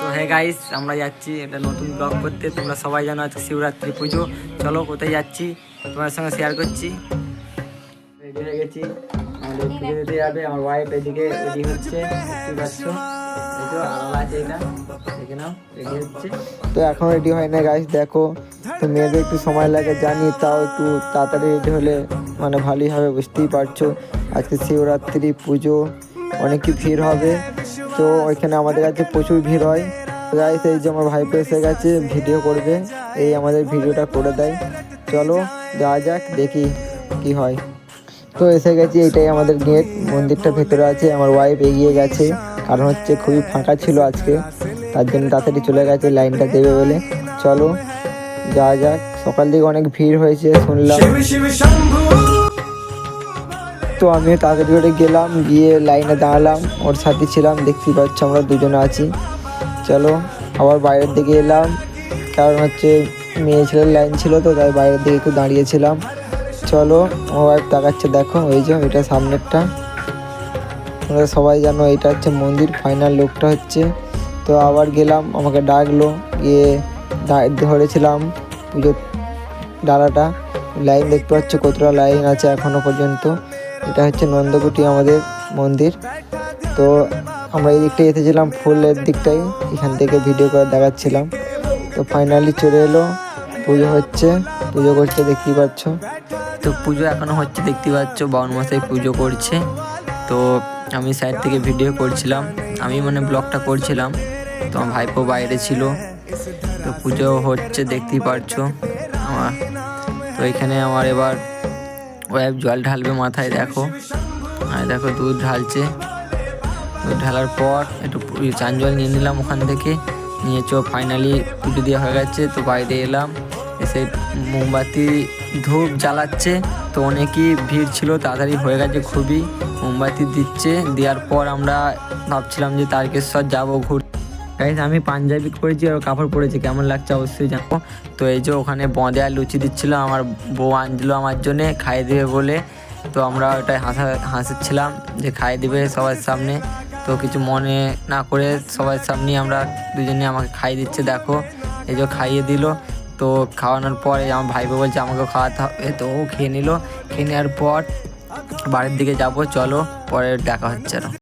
তো হ্যাঁ গাইস আমরা যাচ্ছি একটা নতুন ব্লগ করতে। তোমরা সবাই জানো আজকে শিবরাত্রি পুজো। চলো, কোথায় যাচ্ছি? তোমার সঙ্গে শেয়ার করছি। হয়ে গেছি। যাবে। আমার ওয়াইফ এদিকে এটা। রেডি হচ্ছে। তো এখন রেডি হয় না গাইস দেখো। তো মেয়েদের একটু সময় লাগে, জানি তাও একটু তাড়াতাড়ি রেডি হলে মানে ভালোই হবে, বুঝতেই পারছ। আজকে শিবরাত্রি পুজো। অনেকই ভিড় হবে। তো ওইখানে আমাদের কাছে প্রচুর ভিড় হয়। গাইস সেই যে আমার ভাইপো এসে গেছে, ভিডিও করবে। এই আমাদের ভিডিওটা করে দেয়। চলো, যাওয়া যাক, দেখি কি হয়। তো এসে গেছি, এটাই আমাদের গেট মন্দিরটা ভেতরে আছে, আমার ওয়াইফ এগিয়ে গেছে। কারণ হচ্ছে খুবই ফাঁকা ছিল আজকে। তার জন্য তাড়াতাড়ি চলে গেছে লাইনটা দেবে বলে। চলো, যাওয়া যাক। সকাল দিকে অনেক ভিড় হয়েছে, শুনলাম। তো আমিও তাড়াতাড়ি করে গেলাম, গিয়ে লাইনে দাঁড়ালাম, ওর সাথে ছিলাম, দেখতেই পাচ্ছ আমরা দুজনে আছি। চলো, আবার বাইরের দিকে এলাম, কারণ হচ্ছে মেয়ে ছেলের লাইন ছিল তো, তাই বাইরের দিকে একটু দাঁড়িয়েছিলাম। চলো, আমার ওয়াইফ তাকাচ্ছে, দেখো ওই যে, এটা সামনেরটা। তোমরা সবাই জানো, এটা হচ্ছে মন্দির ফাইনাল লোকটা হচ্ছে। তো আবার গেলাম, আমাকে ডাকলো, গিয়ে ধরেছিলাম পুজোর ডালাটা। লাইন দেখতে পাচ্ছ কতটা লাইন আছে এখনও পর্যন্ত। এটা হচ্ছে নন্দকুটি আমাদের মন্দির। তো আমরা এই দিকটায় এসেছিলাম ফুলের দিকটাই এখান থেকে ভিডিও করে দেখাচ্ছিলাম। তো ফাইনালি চলে এলো, পুজো হচ্ছে, পুজো করছে দেখতেই পাচ্ছ। তো পুজো এখনও হচ্ছে দেখতে পাচ্ছ, বাউন মাসাই পুজো করছে। তো আমি সাইড থেকে ভিডিও করছিলাম, আমি মানে ব্লগটা করছিলাম। তো আমার ভাইপো বাইরে ছিল, তো পুজো হচ্ছে দেখতেই পারছ। আমার তো এখানে আমার এবার ওয়াইফ জল ঢালবে মাথায়, দেখো। আর দেখো, দুধ ঢালছে। দুধ ঢালার পর একটু চান জল নিয়ে নিলাম ওখান থেকে। নিয়ে চো ফাইনালি পুজো দেওয়া হয়ে গেছে, তো বাইরে এলাম। এসে মোমবাতি ধূপ জ্বালাচ্ছে, তো অনেকই ভিড় ছিল, তাড়াতাড়ি হয়ে গেছে খুবই। মোমবাতি দিচ্ছে, দেওয়ার পর আমরা ভাবছিলাম যে তারকেশ্বর যাব ঘুর গাইজ আমি পাঞ্জাবি পরেছি আর কাপড় পরেছি, কেমন লাগছে অবশ্যই জানো। তো এই যে ওখানে বঁদে আর লুচি দিচ্ছিল, আমার বউ আনছিল আমার জন্যে, খাইয়ে দেবে বলে। তো আমরা ওটাই হাসা, হাসছিলাম যে খাইয়ে দিবে সবার সামনে। তো কিছু মনে না করে সবার সামনে আমরা দুজনে আমাকে খাইয়ে দিচ্ছে, দেখো। এই যে খাইয়ে দিল। তো খাওয়ানোর পরে আমার ভাইপো বলছে আমাকেও খাওয়াতে হবে। তো ও খেয়ে নিল। খেয়ে নেওয়ার পর বাড়ির দিকে যাব, চলো পরে দেখা হচ্ছে আরও।